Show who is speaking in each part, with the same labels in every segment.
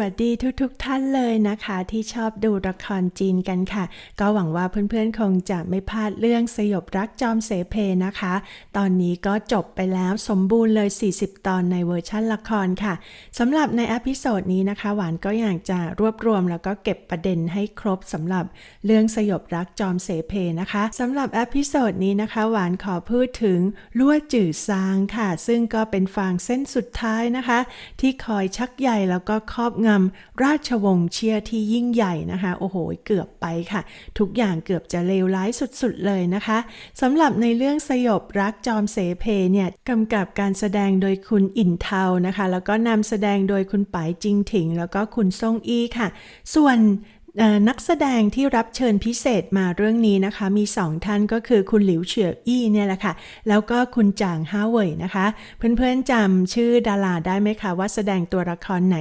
Speaker 1: วัสดีทุกๆทท่านเลยนะคะ ที่ชอบดูละครจีนกันค่ะ ก็หวังว่าเพื่อนๆคงจะไม่พลาดเรื่องสยบรักจอมเสเพนะคะ ตอนนี้ก็จบไปแล้วสมบูรณ์เลย 40 ตอนในเวอร์ชั่นละครค่ะสำหรับในอพิโซดนี้นะคะ หวานก็อยากจะรวบรวมแล้วก็เก็บประเด็นให้ครบสำหรับเรื่องสยบรักจอมเสเพนะคะสำหรับอพิโซดนี้นะคะ หวานขอพูดถึงลั่วจื่อซางค่ะ ซึ่งก็เป็นฟางเส้นสุดท้ายนะคะ ที่คอยชักใยแล้วก็ครอบงำราชวงศ์เชียร์ที่ยิ่งใหญ่นะคะ โอ้โห เกือบไปค่ะ ทุกอย่างเกือบจะเลวร้ายสุดๆเลยนะคะสำหรับในเรื่องสยบรักจอมเสเพเนี่ยกำกับการแสดงโดยคุณอินเทานะคะ แล้วก็นำแสดงโดยคุณป๋ายจิงถิง แล้วก็คุณซ่งอี้ค่ะ ส่วน นักแสดงที่รับเชิญพิเศษมาเรื่องนี้นะคะ มีสองท่านก็คือคุณหลิวเฉียอี้เนี่ยแหละค่ะ แล้วก็คุณจางฮาเว่ยนะคะ เพื่อนๆจำชื่อดาราได้ไหมคะ ว่าแสดงตัวละครไหน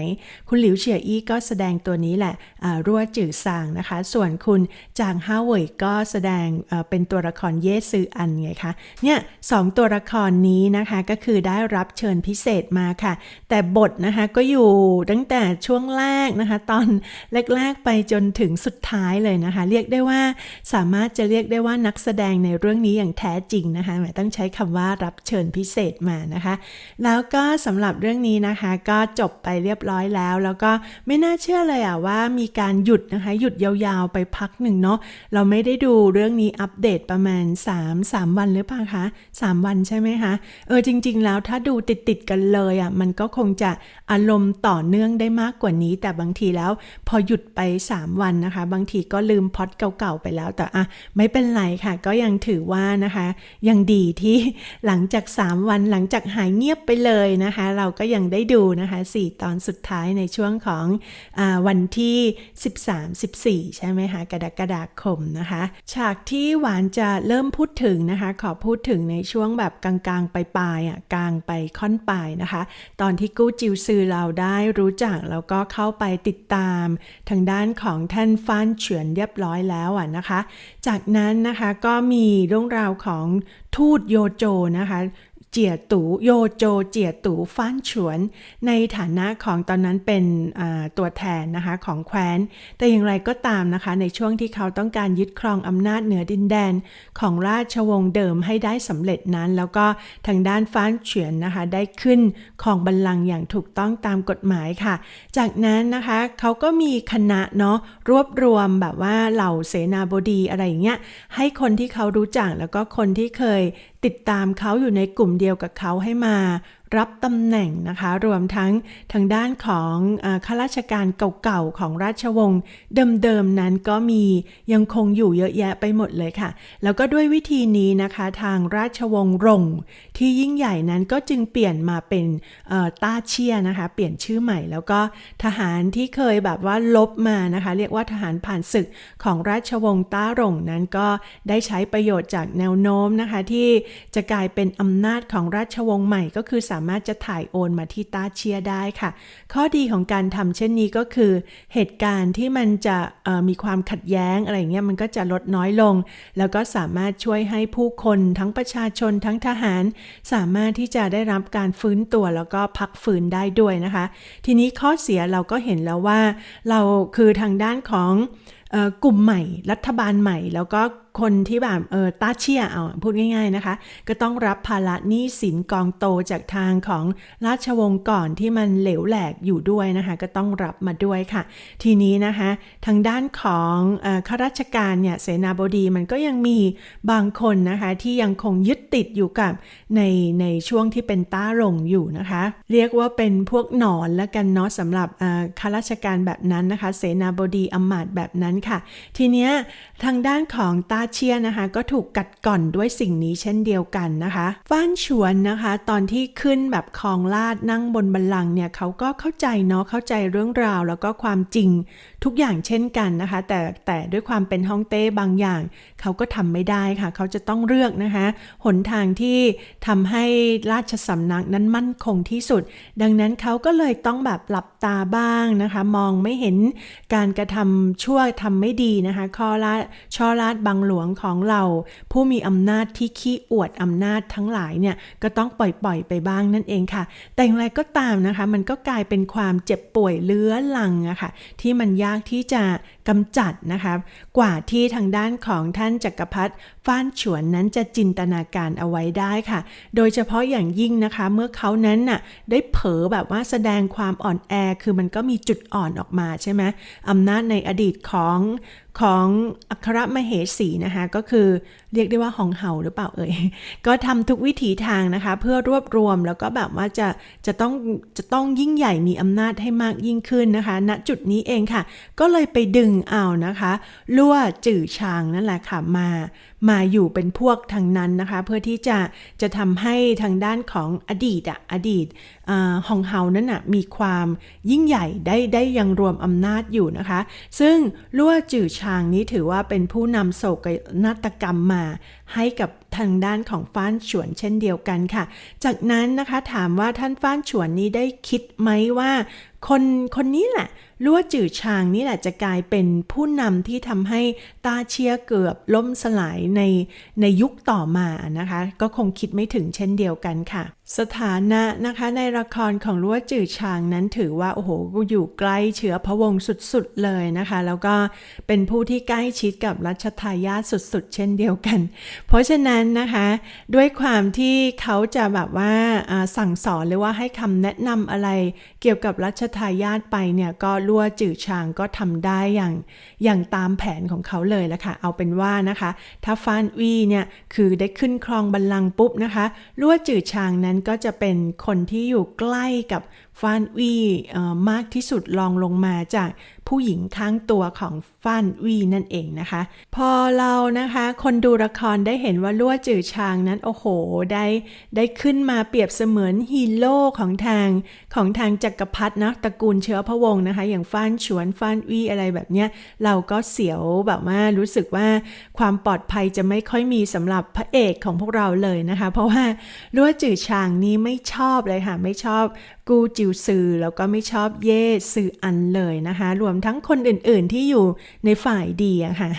Speaker 1: คุณหลิวเฉียอี้ก็แสดงตัวนี้แหละรั่วจื่อซางนะคะ ส่วนคุณจางฮาเว่ยก็แสดงเป็นตัวละครเยซืออันไงคะเนี่ยสองตัวละครนี้นะคะก็คือได้รับเชิญพิเศษมาค่ะ แต่บทนะคะก็อยู่ตั้งแต่ช่วงแรกนะคะ ตอนแรกๆไปจนถึงสุดท้ายเลยนะคะ เรียกได้ว่าสามารถจะเรียกได้ว่านักแสดงในเรื่องนี้อย่างแท้จริงนะคะหมายต้องใช้คำว่ารับเชิญพิเศษมานะคะ แล้วก็สำหรับเรื่องนี้นะคะก็จบไปเรียบร้อยแล้ว แล้วก็ไม่น่าเชื่อเลยอะว่ามีการหยุดนะคะ หยุดยาวๆไปพักหนึ่งเนาะเราไม่ได้ดูเรื่องนี้อัปเดตประมาณ 3 3 วันหรือเปล่าคะ3 วันใช่ไหมคะเออจริง ๆ แล้วถ้าดูติดๆกันเลยอะมันก็คงจะอารมณ์ต่อเนื่องได้มากกว่านี้ แต่บางทีแล้ว พอหยุดไป 3วันนะคะ บางทีก็ลืมพอดเก่าๆไปแล้ว แต่อะไม่เป็นไรค่ะ ก็ยังถือว่านะคะ ยังดีที่หลังจาก 3 วันหลังจากหายเงียบไปเลยนะคะ เราก็ยังได้ดูนะคะ 4 ตอนสุดท้ายในช่วงของอวันที่ 13-14 ใช่ไหมคะกรกฎาคมนะคะ ฉากที่หวานจะเริ่มพูดถึงนะคะ ขอพูดถึงในช่วงแบบกลางๆไปปลายอะกลางไปค่อนปลายนะคะ ตอนที่กู้จิวซือเราได้รู้จักแล้วก็เข้าไปติดตามทางด้านของท่านฟ้านเฉียนเรียบร้อยแล้วอะนะคะ จากนั้นนะคะก็มีเรื่องราวของทูตโยโจนะคะ เจียตูโยโจเจียตูฟ้านฉวน ในฐานะของตอนนั้นเป็นตัวแทนนะคะของแคว้น แต่อย่างไรก็ตามนะคะในช่วงที่เขาต้องการยึดครองอำนาจเหนือดินแดนของราชวงศ์เดิมให้ได้สำเร็จนั้น แล้วก็ทางด้านฟ้านเฉียนนะคะได้ขึ้นของบัลลังก์อย่างถูกต้องตามกฎหมายค่ะ จากนั้นนะคะเขาก็มีคณะเนาะรวบรวมแบบว่าเหล่าเสนาบดีอะไรอย่างเงี้ยให้คนที่เขารู้จักแล้วก็คนที่เคย ติดตามเขาอยู่ในกลุ่มเดียวกับเขาให้มา รับตำแหน่งนะคะ รวมทั้งทางด้านของข้าราชการเก่าๆ ของราชวงศ์เดิมๆ นั้นก็มียังคงอยู่เยอะแยะไปหมดเลยค่ะ แล้วก็ด้วยวิธีนี้นะคะ ทางราชวงศ์รงที่ยิ่งใหญ่นั้นก็จึงเปลี่ยนมาเป็นต้าเชียนะคะ เปลี่ยนชื่อใหม่แล้วก็ทหารที่เคยแบบว่าลบมานะคะ เรียกว่าทหารผ่านศึกของราชวงศ์ต้ารงนั้นก็ได้ใช้ประโยชน์จากแนวโน้มนะคะ ที่จะกลายเป็นอำนาจของราชวงศ์ใหม่ก็คือสาามารถจะถ่ายโอนมาที่ต้าเชียได้ค่ะ ข้อดีของการทำเช่นนี้ก็คือ เหตุการณ์ที่มันจะมีความขัดแย้งอะไรเงี้ยมันก็จะลดน้อยลง แล้วก็สามารถช่วยให้ผู้คนทั้งประชาชนทั้งทหาร สามารถที่จะได้รับการฟื้นตัวแล้วก็พักฟื้นได้ด้วยนะคะ ทีนี้ข้อเสียเราก็เห็นแล้วว่า เราคือทางด้านของกลุ่มใหม่ รัฐบาลใหม่ แล้วก็ คนที่แบบเออตาเชียเอาพูดง่าย ๆนะคะ ก็ต้องรับภาระหนี้สินกองโตจากทางของราชวงศ์ก่อนที่มันเหลวแหลกอยู่ด้วยนะคะ ก็ต้องรับมาด้วยค่ะ ทีนี้นะคะ ทางด้านของออข้าราชการเนี่ยเสนาบดีมันก็ยังมีบางคนนะคะ ที่ยังคงยึดติดอยู่กับในในช่วงที่เป็นต้าหลงอยู่นะคะ เรียกว่าเป็นพวกหนอนแล้วกันเนาะสำหรับข้าราชการแบบนั้นนะคะ เสนาบดีอำมาตย์แบบนั้นค่ะ ทีเนี้ยทางด้านของต้าเชียนะคะ ก็ถูกกัดก่อนด้วยสิ่งนี้เช่นเดียวกันนะคะฟ้านฉวนนะคะ ตอนที่ขึ้นแบบครองลาดนั่งบนบัลลังเนี่ยเขาก็เข้าใจเนาะเข้าใจเรื่องราว แล้วก็ความจริงทุกอย่างเช่นกันนะคะ แต่แต่ด้วยความเป็นฮ่องเต้บางอย่าง เขาก็ทำไม่ได้ค่ะ เขาจะต้องเลือกนะคะหนทางที่ทำให้ราชสำนักนั้นมั่นคงที่สุด ดังนั้นเขาก็เลยต้องแบบหลับตาบ้างนะคะ มองไม่เห็นการกระทำชั่วทำไม่ดีนะคะข้อลาดช่อลาดบังลหลวงของเราผู้มีอำนาจที่ขี้อวดอำนาจทั้งหลายเนี่ยก็ต้องปล่อยๆไปบ้างนั่นเองค่ะ แต่อย่างไรก็ตามนะคะ มันก็กลายเป็นความเจ็บป่วยเลื้อลังอะค่ะที่มันยากที่จะกำจัดนะคะกว่าที่ทางด้านของท่านจักรพรรดิฟ้านฉวนนั้นจะจินตนาการเอาไว้ได้ค่ะ โดยเฉพาะอย่างยิ่งนะคะเมื่อเขานั้นน่ะได้เผลอแบบว่าแสดงความอ่อนแอคือมันก็มีจุดอ่อนออกมาใช่ไหมอำนาจในอดีตของของอัครมเหสีนะคะก็คือเรียกได้ว่าหองเห่าหรือเปล่าเอ่ยก็ทำทุกวิถีทางนะคะ เพื่อรวบรวมแล้วก็แบบว่าจะจะต้องจะต้องยิ่งใหญ่มีอำนาจให้มากยิ่งขึ้นนะคะณจุดนี้เองค่ะ ก็เลยไปดึงเอานะคะ ลั่วจื่อชางนั่นแหละค่ะมา มาอยู่เป็นพวกทางนั้นนะคะ เพื่อที่จะจะทำให้ทางด้านของอดีตอะอดีตฮองเฮานั้นอะมีความยิ่งใหญ่ได้ได้ยังรวมอำนาจอยู่นะคะ ซึ่งลั่วจื่อชางนี้ถือว่าเป็นผู้นำโศกนาฏกรรมมาให้กับทางด้านของฟ้านฉวนเช่นเดียวกันค่ะ จากนั้นนะคะถามว่าท่านฟ้านฉวนนี้ได้คิดไหมว่าคนคนนี้แหละลั่วจื่อชางนี่แหละจะกลายเป็นผู้นำที่ทำให้ตาเชียเกือบล่มสลายในในยุคต่อมานะคะ ก็คงคิดไม่ถึงเช่นเดียวกันค่ะ สถานะนะคะในละครของลัวจื่อชางนั้นถือว่าโอ้โหอยู่ใกล้เชื้อพระวงศ์สุดๆเลยนะคะ แล้วก็เป็นผู้ที่ใกล้ชิดกับรัชทายาทสุดๆ เช่นเดียวกัน เพราะฉะนั้นนะคะด้วยความที่เขาจะแบบว่าสั่งสอนหรือว่าให้คำแนะนำอะไรเกี่ยวกับรัชทายาทไปเนี่ยก็ลัวจื่อชางก็ทำได้อย่างอย่างตามแผนของเขาเลยละค่ะเอาเป็นว่านะคะถ้าฟานวีเนี่ยคือได้ขึ้นครองบัลลังก์ปุ๊บนะคะลัวจื่อชางนั้นก็จะเป็นคนที่อยู่ใกล้กับ ฟานวี่มากที่สุดลองลงมาจากผู้หญิงข้างตัวของฟานวีนั่นเองนะคะ พอเรานะคะคนดูละครได้เห็นว่าลั่วจือชางนั้นโอ้โหได้ได้ขึ้นมาเปรียบเสมือนฮีโร่ของทางของทางจักรพรรดินะตระกูลเชื้อพระวงศ์นะคะ อย่างฟานฉวนฟานวีอะไรแบบเนี้ยเราก็เสียวแบบว่ารู้สึกว่าความปลอดภัยจะไม่ค่อยมีสำหรับพระเอกของพวกเราเลยนะคะ เพราะว่าลั่วจือชางนี้ไม่ชอบเลยค่ะไม่ชอบกูจิวซือแล้วก็ไม่ชอบเย่ซืออันเลยนะคะ รวมทั้งคนอื่นๆที่อยู่ในฝ่ายดีอะค่ะ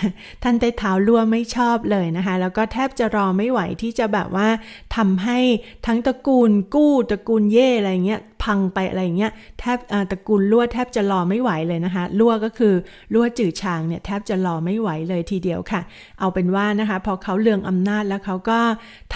Speaker 1: ท่านไต้เท้าลั่วไม่ชอบเลยนะคะ แล้วก็แทบจะรอไม่ไหวที่จะแบบว่าทำให้ทั้งตระกูลกู้ตระกูลเย่อะไรเงี้ย พังไปอะไรอย่างเงี้ยแทบตระกูลลั่วแทบจะรอไม่ไหวเลยนะคะลั่วก็คือลั่วจื่อชางเนี่ยแทบจะรอไม่ไหวเลยทีเดียวค่ะ เอาเป็นว่านะคะพอเขาเลืองอำนาจแล้วเขาก็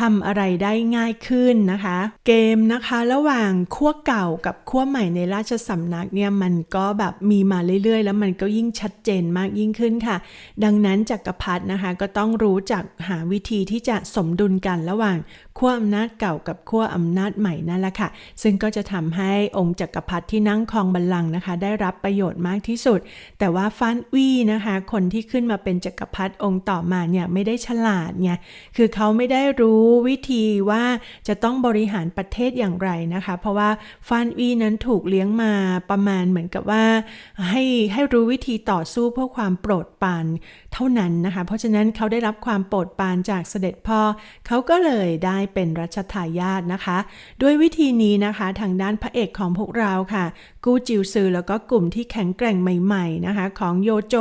Speaker 1: ทำอะไรได้ง่ายขึ้นนะคะ เกมนะคะระหว่างขั้วเก่ากับขั้วใหม่ในราชสำนักเนี่ยมันก็แบบมีมาเรื่อยๆ แล้วมันก็ยิ่งชัดเจนมากยิ่งขึ้นค่ะ ดังนั้นจักรพรรดินะคะก็ต้องรู้จักหาวิธีที่จะสมดุลกันระหว่างขั้วอำนาจเก่ากับขั้วอำนาจใหม่นั่นแหละค่ะ ซึ่งก็จะทำให้องค์จักรพรรดิที่นั่งครองบัลลังก์นะคะ ได้รับประโยชน์มากที่สุด แต่ว่าฟานวีนะคะ คนที่ขึ้นมาเป็นจักรพรรดิองค์ต่อมาเนี่ยไม่ได้ฉลาดไงคือเขาไม่ได้รู้วิธีว่าจะต้องบริหารประเทศอย่างไรนะคะ เพราะว่าฟานวีนั้นถูกเลี้ยงมาประมาณเหมือนกับว่า ให้ให้รู้วิธีต่อสู้เพื่อความโปรดปรานเท่านั้นนะคะ เพราะฉะนั้นเขาได้รับความโปรดปรานจากเสด็จพ่อเขาก็เลยได้เป็นรัชทายาทนะคะ ด้วยวิธีนี้นะคะทางด้านพระเอกของพวกเราค่ะ กู้จิวซือแล้วก็กลุ่มที่แข็งแกร่งใหม่ๆนะคะ ของโยโจ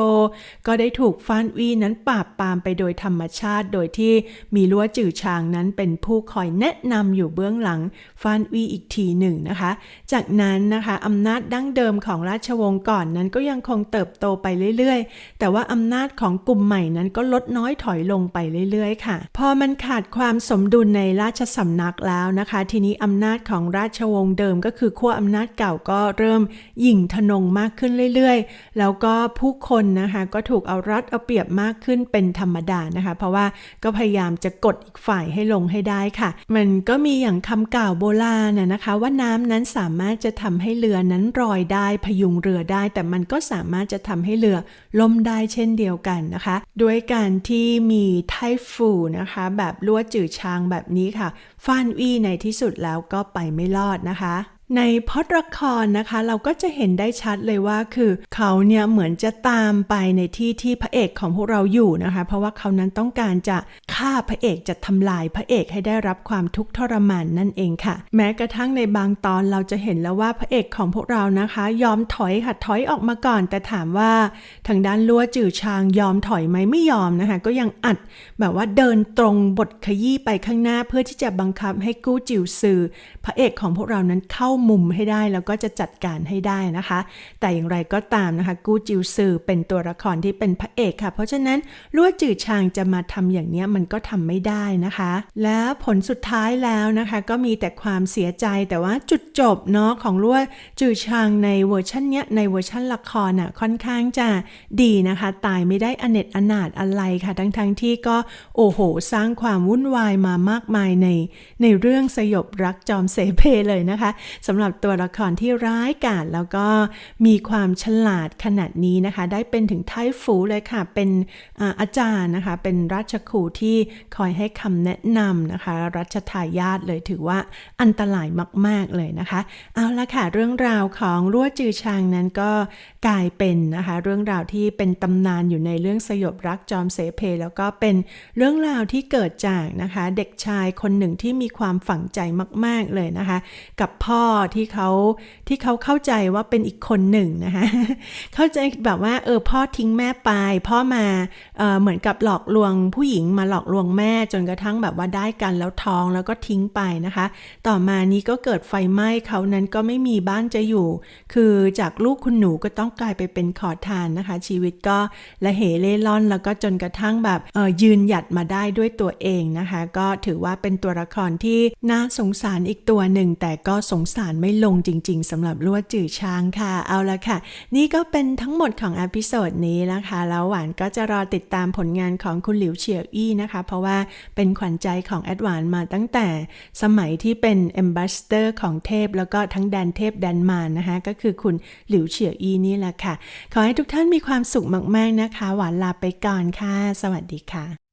Speaker 1: ก็ได้ถูกฟานวีนั้นปราบปรามไปโดยธรรมชาติ โดยที่มีลัวจื่อชางนั้นเป็นผู้คอยแนะนำอยู่เบื้องหลังฟานวีอีกทีหนึ่งนะคะ จากนั้นนะคะอำนาจดั้งเดิมของราชวงศ์ก่อนนั้นก็ยังคงเติบโตไปเรื่อยๆ แต่ว่าอำนาจของกลุ่มใหม่นั้นก็ลดน้อยถอยลงไปเรื่อยๆ ค่ะ พอมันขาดความสมดุลในราชสำนักแล้วนะคะ ทีนี้อำนาจของราชวงศ์เดิมก็คือขั้วอำนาจเก่าก็เริ่มหยิ่งทนงมากขึ้นเรื่อยๆ แล้วก็ผู้คนนะคะก็ถูกเอารัดเอาเปรียบมากขึ้นเป็นธรรมดานะคะ เพราะว่าก็พยายามจะกดอีกฝ่ายให้ลงให้ได้ค่ะ มันก็มีอย่างคำกล่าวโบราณนะนะคะ ว่าน้ำนั้นสามารถจะทำให้เรือนั้นลอยได้พยุงเรือได้ แต่มันก็สามารถจะทำให้เรือ ล่มได้เช่นเดียวกันนะคะ ด้วยการที่มีไทฟูนะคะ แบบลั่วจืดชางแบบนี้ค่ะฟานวีในที่สุดแล้วก็ไปไม่รอดนะคะในพอดละครนะคะ เราก็จะเห็นได้ชัดเลยว่าคือเขาเนี่ยเหมือนจะตามไปในที่ที่พระเอกของพวกเราอยู่นะคะ เพราะว่าเขานั้นต้องการจะฆ่าพระเอกจะทำลายพระเอกให้ได้รับความทุกข์ทรมานนั่นเองค่ะ แม้กระทั่งในบางตอนเราจะเห็นแล้วว่าพระเอกของพวกเรานะคะ ยอมถอยค่ะถอยออกมาก่อน แต่ถามว่าทางด้านลัวจือชางยอมถอยไหมไม่ยอมนะคะ ก็ยังอัดแบบว่าเดินตรงบทขยี้ไปข้างหน้าเพื่อที่จะบังคับให้กู้จิวซือพระเอกของพวกเรานั้นเข้ามุมให้ได้แล้วก็จะจัดการให้ได้นะคะ แต่อย่างไรก็ตามนะคะ กู้จิวซือเป็นตัวละครที่เป็นพระเอกค่ะ เพราะฉะนั้นลัวจือชางจะมาทำอย่างเนี้ยมันก็ทำไม่ได้นะคะ แล้วผลสุดท้ายแล้วนะคะ ก็มีแต่ความเสียใจแต่ว่าจุดจบเนาะของลัวจือชางในเวอร์ชันเนี้ยในเวอร์ชันละครน่ะค่อนข้างจะดีนะคะ ตายไม่ได้อเนจอนาถอะไรค่ะ ทั้งๆทที่ก็โอ้โห สร้างความวุ่นวายมามากมายใน ในเรื่องสยบรักจอมเสเพเลยนะคะสำหรับตัวละครที่ร้ายกาจแล้วก็มีความฉลาดขนาดนี้นะคะ ได้เป็นถึงไทฟูเลยค่ะ เป็นอาอาจารย์นะคะ เป็นราชครูที่คอยให้คำแนะนำนะคะ รัชทายาทเลยถือว่าอันตรายมาก ๆ เลยนะคะ เอาละค่ะ เรื่องราวของรั่วจือชางนั้นก็กลายเป็นนะคะ เรื่องราวที่เป็นตำนานอยู่ในเรื่องสยบรักจอมเสเพ แล้วก็เป็นเรื่องราวที่เกิดจากนะคะ เด็กชายคนหนึ่งที่มีความฝังใจมาก ๆเลยนะคะ กับพ่อที่เขาที่เขาเข้าใจว่าเป็นอีกคนหนึ่งนะคะ เข้าใจแบบว่าเออพ่อทิ้งแม่ไป พ่อมาเออเหมือนกับหลอกลวงผู้หญิงมาหลอกลวงแม่จนกระทั่งแบบว่าได้กันแล้วท้องแล้วก็ทิ้งไปนะคะ ต่อมานี้ก็เกิดไฟไหม้เขานั้นก็ไม่มีบ้านจะอยู่ คือจากลูกคุณหนูก็ต้องกลายไปเป็นขอทานนะคะชีวิตก็ละเหเล่ร่อน แล้วก็จนกระทั่งแบบยืนหยัดมาได้ด้วยตัวเองนะคะ ก็ถือว่าเป็นตัวละครที่น่าสงสารอีกตัวหนึ่ง แต่ก็สงสารไม่ลงจริง ๆสำหรับลวดจือช้างค่ะ เอาละค่ะ นี่ก็เป็นทั้งหมดของอพิโซดนี้นะคะ แล้วหวานก็จะรอติดตามผลงานของคุณหลิวเฉียวอี้นะคะ เพราะว่าเป็นขวัญใจของแอดวานมาตั้งแต่สมัยที่เป็นแอมบ s สเตอร์ของเทพ แล้วก็ทั้งแดนเทพแดนมารนะคะ ก็คือคุณหลิวเฉียวอี้นี่แหละค่ะ ขอให้ทุกท่านมีความความสุขมากๆนะคะ หวานลาไปก่อนค่ะ สวัสดีค่ะ